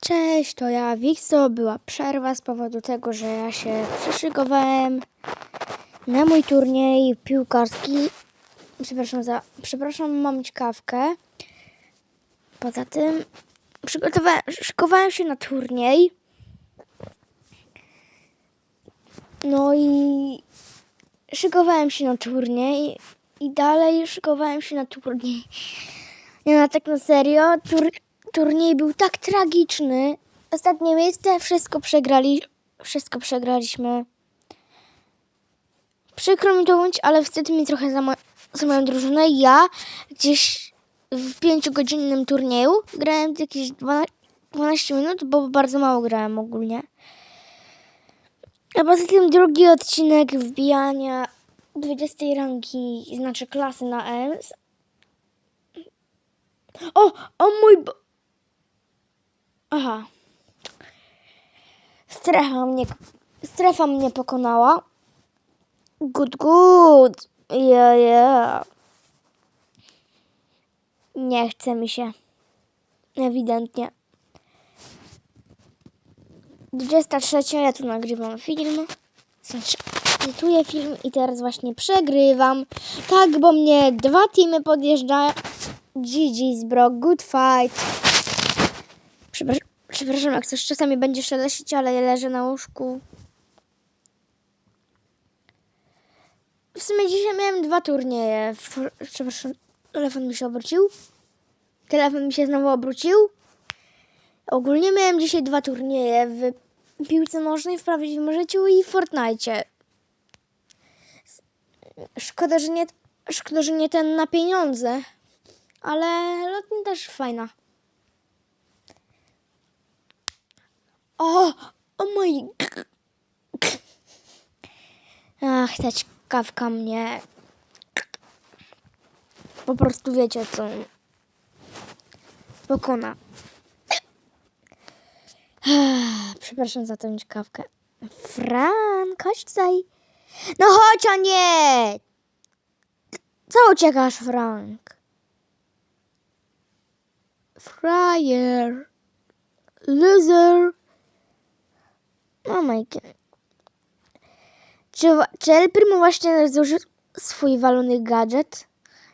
Cześć, to ja, Wikso. Była przerwa z powodu tego, że ja się przyszykowałem na mój turniej piłkarski. Przepraszam za... Przepraszam, mam kawkę. Poza tym przygotowałem... Szykowałem się na turniej. No i szykowałem się na turniej i dalej szykowałem się na turniej. Nie no, tak na serio, tur, turniej był tak tragiczny. Ostatnie miejsce, wszystko przegrali, wszystko przegraliśmy. Przykro mi to mówić, ale wstyd mi trochę za, mo- za moją drużynę. Ja gdzieś w pięciogodzinnym turnieju grałem jakieś 12, 12 minut, bo bardzo mało grałem ogólnie. A poza tym drugi odcinek wbijania 20 rangi, znaczy klasy na EMS. O, o mój... Bo... Aha. Strefa mnie, strefa mnie pokonała. Good, good. Yeah, yeah. Nie chce mi się. Ewidentnie. 23, ja tu nagrywam film. Znaczy, edytuję film i teraz właśnie przegrywam. Tak, bo mnie dwa teamy podjeżdżają. GG's bro, good fight. Przepraszam, przepraszam, jak coś czasami będzie szelesić, ale ja leżę na łóżku. W sumie dzisiaj miałem dwa turnieje. Przepraszam, telefon mi się obrócił. Telefon mi się znowu obrócił. Ogólnie miałem dzisiaj dwa turnieje w piłce nożnej, w prawdziwym życiu i w Fortnite. Szkoda, że nie, szkoda, że nie ten na pieniądze, ale lotnia też fajna. O, o mój... Ach, ta kawka mnie... Po prostu wiecie co... Pokona. Przepraszam za tę kawkę. Frank, chodź tutaj. No chodź, a nie! Co uciekasz, Frank? Fryer. Loser. Oh my god. Czy, czy właśnie zużył swój walony gadżet?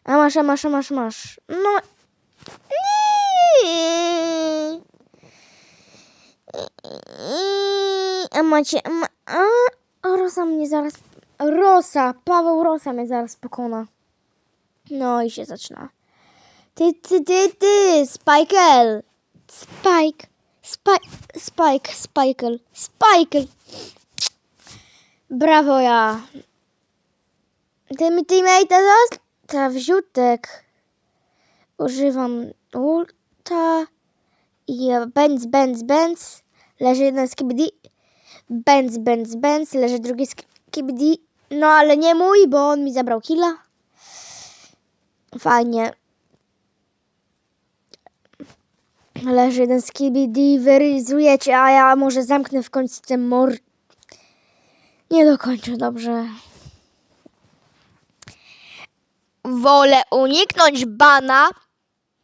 A masz, a masz, a masz, masz. No. A macie. Ma, a, a Rosa mnie zaraz. Rosa, Paweł Rosa mnie zaraz pokona. No i się zaczyna. Ty, ty, ty, ty, Spikel. Spike. Spike, Spike, Spikel. Spikel. Brawo ja. Ty mi teammate zostaw wziutek. Używam ulta. I Benz, Benz, Benz. Leży jeden skibidi. Benz, Benz, Benz. Leży drugi skibidi. No ale nie mój, bo on mi zabrał killa. Fajnie. Leży jeden skibidi. Wyryzujecie, a ja może zamknę w końcu ten mor... Nie dokończę dobrze. Wolę uniknąć bana.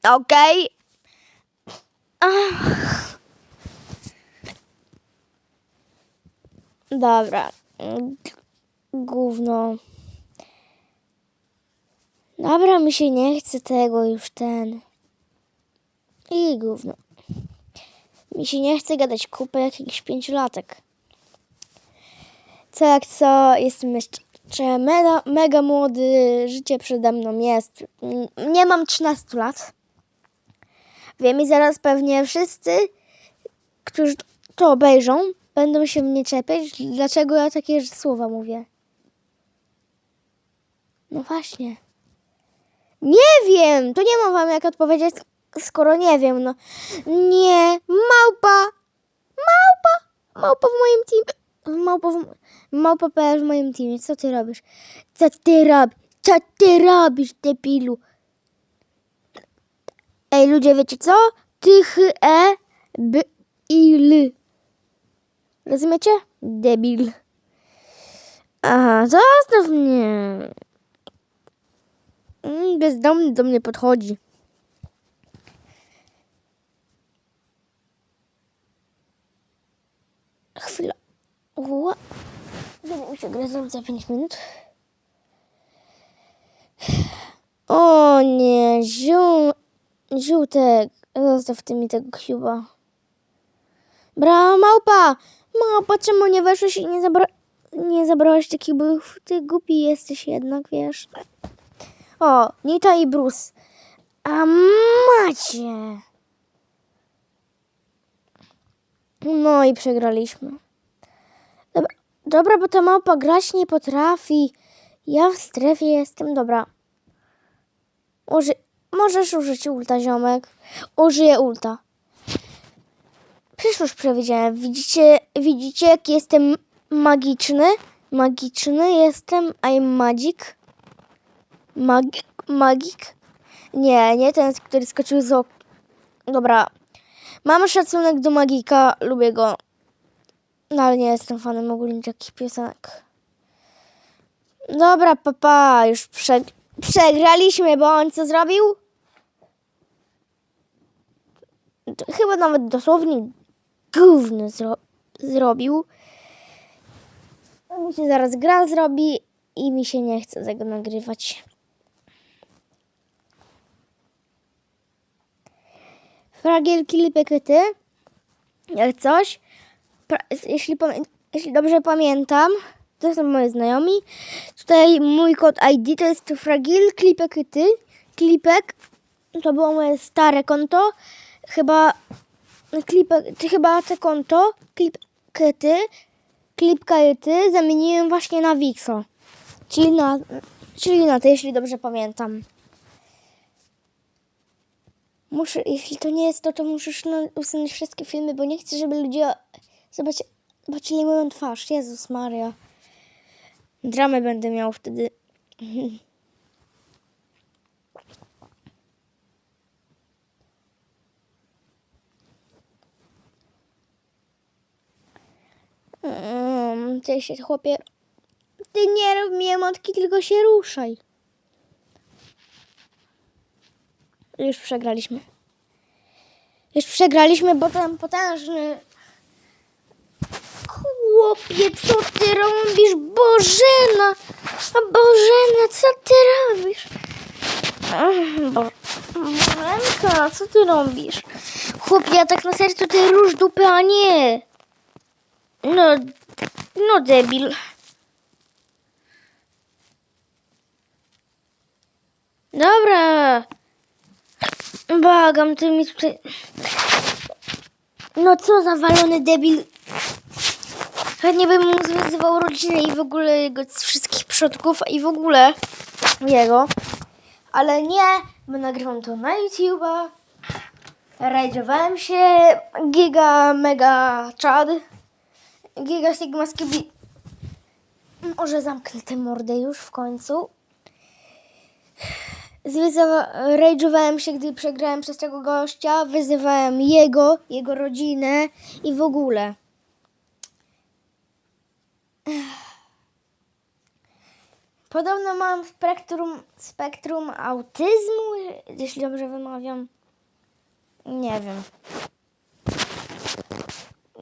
Okej? Ach. Dobra. Gówno. Dobra, mi się nie chce tego już ten. I gówno. Mi się nie chce gadać kupę jakichś pięciolatek. Co jak co, jestem jeszcze mega, mega młody, życie przede mną jest. Nie mam 13 lat. Wiem i zaraz pewnie wszyscy, którzy to obejrzą, będą się mnie czepiać, dlaczego ja takie słowa mówię. No właśnie. Nie wiem, to nie mam wam jak odpowiedzieć, skoro nie wiem, no. Nie, małpa, małpa, małpa w moim teamie, małpa w, małpa PR w moim teamie, co ty robisz? Co ty robisz? Co ty robisz, debilu? Ej, ludzie, wiecie co? Ty, ch, e, b, i, l. Rozumiecie? Debil. Aha, zostaw mnie. Mm, Bezdomny do mnie podchodzi. Grać za 5 minut. O nie, ziół... Ziółtek. Zostaw ty mi tego cuba. Bra, małpa! Małpa, czemu nie weszłeś i nie, zabra... nie zabrałeś tych cubów? Ty głupi jesteś jednak, wiesz. O, Nita i Bruce. A macie. No i przegraliśmy. Dobra, bo ta małpa grać nie potrafi. Ja w strefie jestem, dobra. Uży... Możesz użyć ulta, ziomek. Użyję ulta. Przyszłość przewidziałem. Widzicie, widzicie, jak jestem magiczny? Magiczny jestem. I'm magic. Magik? Magik? Nie, nie ten, który skoczył z ok... Dobra. Mam szacunek do magika, lubię go. No ale nie jestem fanem ogólnie takich piosenek. Dobra, papa, już prze... przegraliśmy, bo on co zrobił? Chyba nawet dosłownie gówno zro... zrobił. Mi się zaraz gra zrobi i mi się nie chce tego nagrywać. Fragielki lipekety. Jak coś. Jeśli, jeśli dobrze pamiętam, to są moi znajomi. Tutaj mój kod ID to jest Fragil Klipekety. Klipek to było moje stare konto. Chyba klipek, chyba te konto Klipkety, Klipkety zamieniłem właśnie na Wixo. Czyli na, czyli na to, jeśli dobrze pamiętam. Muszę, jeśli to nie jest to, to musisz no, usunąć wszystkie filmy, bo nie chcę, żeby ludzie zobaczy, zobaczyli moją twarz. Jezus Maria. Dramę będę miał wtedy. Um, ty się, chłopie... Ty nie rób mi emotki, tylko się ruszaj. Już przegraliśmy. Już przegraliśmy, bo ten potężny... Chłopie, co ty robisz? Bożena! Bożena, co ty robisz? Bo... Bożenka, co ty robisz? Chłopie, ja tak na sercu ty róż dupy, a nie. No, no debil. Dobra. Błagam, ty mi tutaj... No co za walony debil. Chętnie bym mu zwyzywał rodzinę i w ogóle jego wszystkich przodków i w ogóle jego. Ale nie, bo nagrywam to na YouTube'a. Rajdżowałem się giga mega czad. Giga sigma skibi. Może zamknę tę mordę już w końcu. Rage'owałem się, gdy przegrałem przez tego gościa. Wyzywałem jego, jego rodzinę i w ogóle. Podobno mam spektrum, spektrum autyzmu, jeśli dobrze wymawiam. Nie wiem.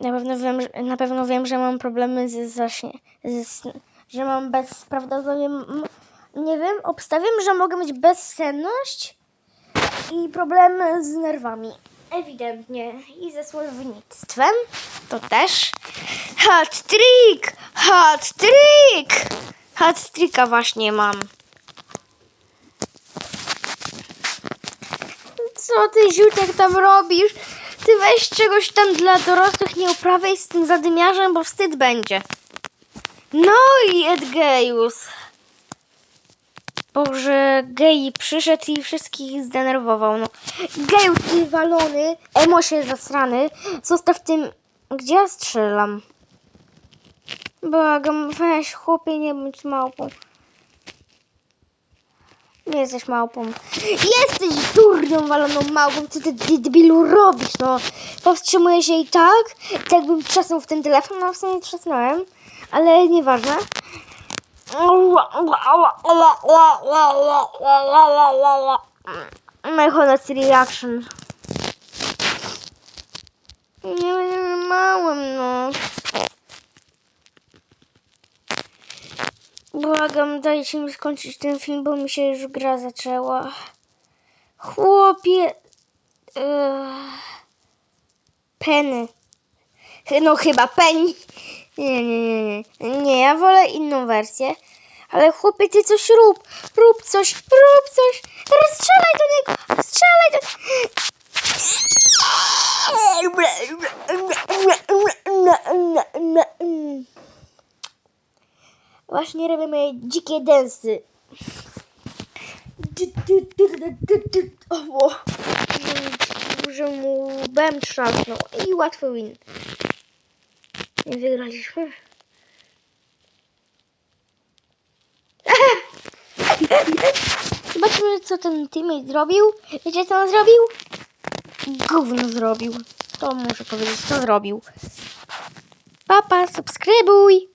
Na pewno wiem, że, na pewno wiem, że mam problemy z zaśnie, z, że mam bezprawdopodobnie, nie wiem, obstawiam, że mogę mieć bezsenność i problemy z nerwami. Ewidentnie. I ze słownictwem. To też. Hat trick! Hat trick! Hat tricka właśnie mam. Co ty, Ziutek, tam robisz? Ty weź czegoś tam dla dorosłych, nie uprawiaj z tym zadymiarzem, bo wstyd będzie. No i Edgejus. Boże, gej przyszedł i wszystkich zdenerwował. No. Geju, ty walony, emosie zasrany, zostaw tym, gdzie ja strzelam. Błagam, weź chłopie, nie bądź małpą. Nie jesteś małpą. Jesteś durną waloną małpą, co ty debilu robisz, no. Powstrzymuję się i tak, tak jakbym trzasnął w ten telefon, no w sumie trzasnąłem, ale nieważne. Mm. My honest reaction. Nie małem no. Błagam, dajcie mi skończyć ten film, bo mi się już gra zaczęła. Chłopie... E, yy, peny. No chyba Penny. Nie, nie, nie, nie. Nie, ja wolę inną wersję. Ale chłopie, ty coś rób. Rób coś, rób coś. Teraz strzelaj do niego. Strzelaj do... Właśnie robię moje dzikie densy. O, że mu bem trzasnął i łatwy win. Nie wygraliśmy. Zobaczmy, co ten teammate zrobił. Wiecie, co on zrobił? Gówno zrobił. To muszę powiedzieć, co zrobił. Papa, subskrybuj!